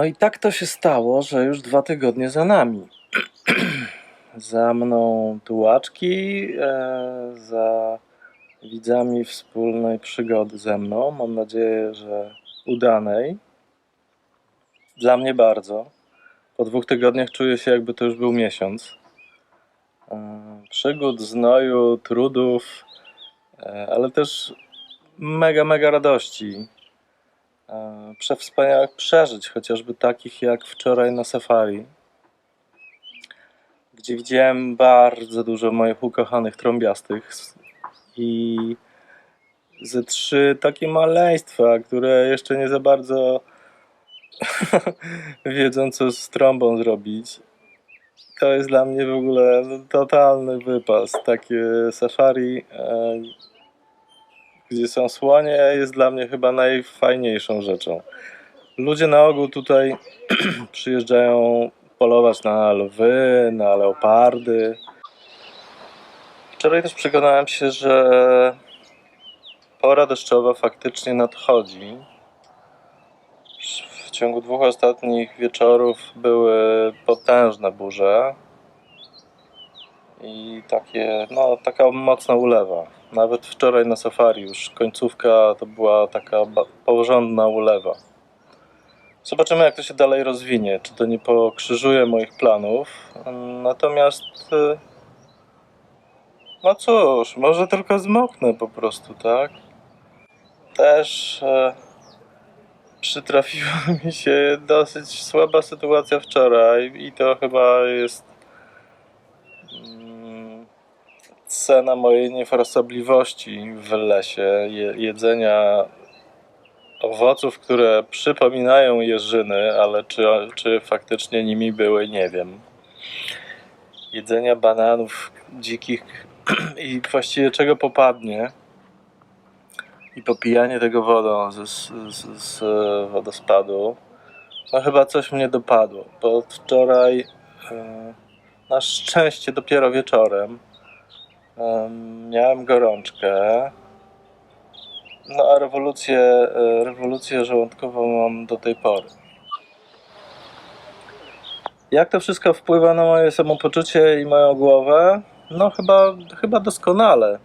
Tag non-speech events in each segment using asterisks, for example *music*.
No i tak to się stało, że już dwa tygodnie za nami. *clears throat* za mną tułaczki, e, za widzami wspólnej przygody ze mną. Mam nadzieję, że udanej. Dla mnie bardzo. Po dwóch tygodniach czuję się, jakby to już był miesiąc. E, przygód, znoju, trudów, e, ale też mega, mega radości. E, Przewspaniałych przeżyć, chociażby takich jak wczoraj na safari, gdzie widziałem bardzo dużo moich ukochanych trąbiastych i ze trzy takie maleństwa, które jeszcze nie za bardzo *laughs* wiedzą, co z trąbą zrobić. To jest dla mnie w ogóle totalny wypas. Takie safari, e, gdzie są słonie, jest dla mnie chyba najfajniejszą rzeczą. Ludzie na ogół tutaj *clears throat* przyjeżdżają polować na lwy, na leopardy. Wczoraj też przekonałem się, że pora deszczowa faktycznie nadchodzi. W ciągu dwóch ostatnich wieczorów były potężne burze i takie, no, taka mocna ulewa. Nawet wczoraj na safari już końcówka to była taka porządna ulewa. Zobaczymy, jak to się dalej rozwinie. Czy to nie pokrzyżuje moich planów. Natomiast, y, no cóż, może tylko zmoknę po prostu, tak? Też e, przytrafiła *laughs* mi się dosyć słaba sytuacja wczoraj, i to chyba jest cena mojej niefrasobliwości w lesie, je, jedzenia owoców, które przypominają jeżyny, ale czy, czy faktycznie nimi były, nie wiem. Jedzenia bananów dzikich *clears throat* i właściwie czego popadnie. I popijanie tego wodą z, z, z, z wodospadu. No chyba coś mnie dopadło, bo wczoraj e, na szczęście dopiero wieczorem em, miałem gorączkę. No a rewolucję, e, rewolucję żołądkową mam do tej pory. Jak to wszystko wpływa na moje samopoczucie i moją głowę? No chyba, chyba doskonale.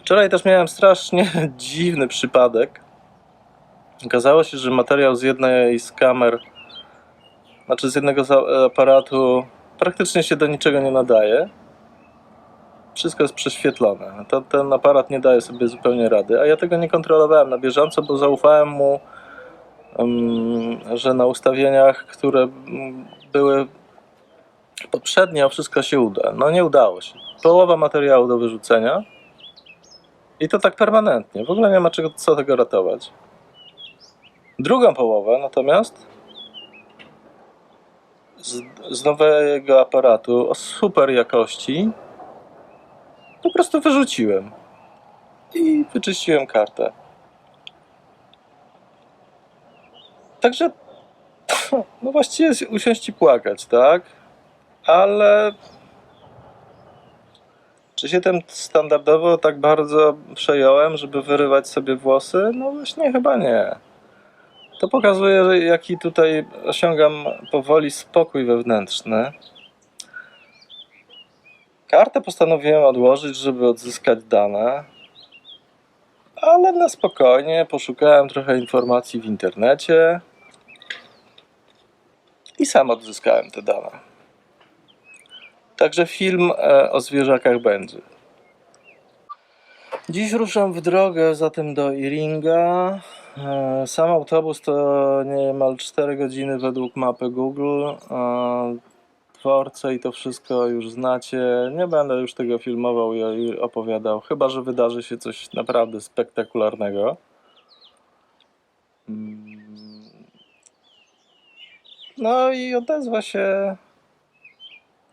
Wczoraj też miałem strasznie *laughs* dziwny przypadek. Okazało się, że materiał z jednej z kamer, znaczy z jednego za- aparatu, praktycznie się do niczego nie nadaje. Wszystko jest prześwietlone. To, ten aparat nie daje sobie zupełnie rady, a ja tego nie kontrolowałem na bieżąco, bo zaufałem mu, em, że na ustawieniach, które mm, były poprzednio, wszystko się uda. No nie udało się. Połowa materiału do wyrzucenia. I to tak permanentnie. W ogóle nie ma czego, co tego ratować. Drugą połowę natomiast z, z nowego aparatu o super jakości po prostu wyrzuciłem. I wyczyściłem kartę. Także *laughs* no właściwie jest usiąść i płakać, tak? Ale czy się tym standardowo tak bardzo przejąłem, żeby wyrywać sobie włosy? No właśnie chyba nie. To pokazuje, jaki tutaj osiągam powoli spokój wewnętrzny. Kartę postanowiłem odłożyć, żeby odzyskać dane, ale na spokojnie poszukałem trochę informacji w internecie i sam odzyskałem te dane. Także film e, o zwierzakach będzie. Dziś ruszam w drogę zatem do Iringa. E, Sam autobus to niemal 4 godziny według mapy Google. I to wszystko już znacie. Nie będę już tego filmował i opowiadał, chyba że wydarzy się coś naprawdę spektakularnego. Mm. No i odezwa się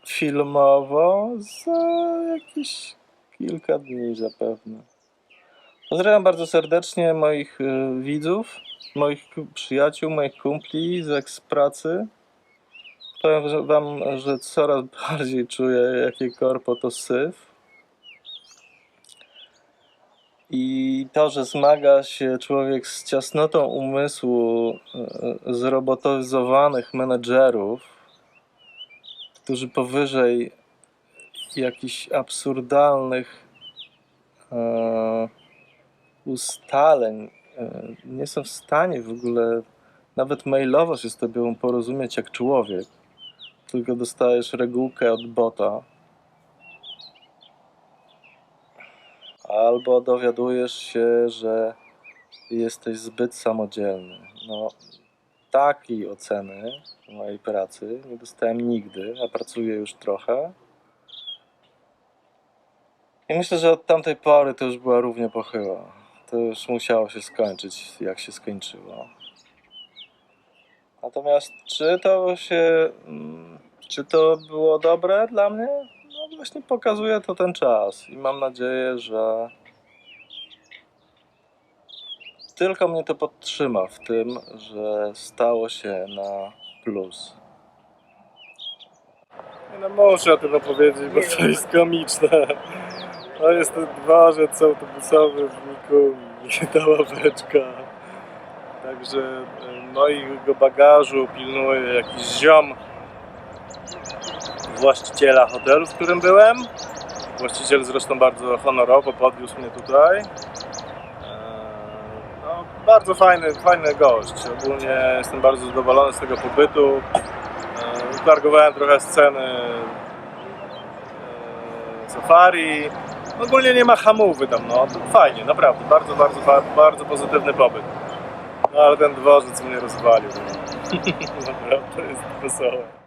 filmowo za jakieś kilka dni zapewne. Pozdrawiam bardzo serdecznie moich y, widzów, moich przyjaciół, moich kumpli z eks-pracy. Powiem wam, że coraz bardziej czuję, jakie korpo to syf. I to, że zmaga się człowiek z ciasnotą umysłu e, zrobotyzowanych menedżerów, którzy powyżej jakichś absurdalnych e, ustaleń e, nie są w stanie w ogóle nawet mailowo się z tobą porozumieć jak człowiek, tylko dostajesz regułkę od bota. Albo dowiadujesz się, że jesteś zbyt samodzielny. No, takiej oceny mojej pracy nie dostałem nigdy, a pracuję już trochę. I myślę, że od tamtej pory to już była równie pochyła. To już musiało się skończyć, jak się skończyło. Natomiast czy to się. mm, Czy to było dobre dla mnie? No właśnie pokazuje to ten czas i mam nadzieję, że tylko mnie to podtrzyma w tym, że stało się na plus. No, muszę o tym opowiedzieć, bo to jest komiczne. To jest ten dworzec autobusowy w Mikumi, *laughs* ta ławeczka. Także e, mojego bagażu pilnuje jakiś ziom właściciela hotelu, w którym byłem. Właściciel zresztą bardzo honorowo podwiózł mnie tutaj. Eee, No, bardzo fajny, fajny gość. Ogólnie jestem bardzo zadowolony z tego pobytu. Eee, Utargowałem trochę sceny eee, safari. Ogólnie nie ma hamowy tam, no. Fajnie, naprawdę. Bardzo, bardzo, bardzo pozytywny pobyt. No ale ten dworzec mnie rozwalił. *laughs* Naprawdę, to jest wesołe.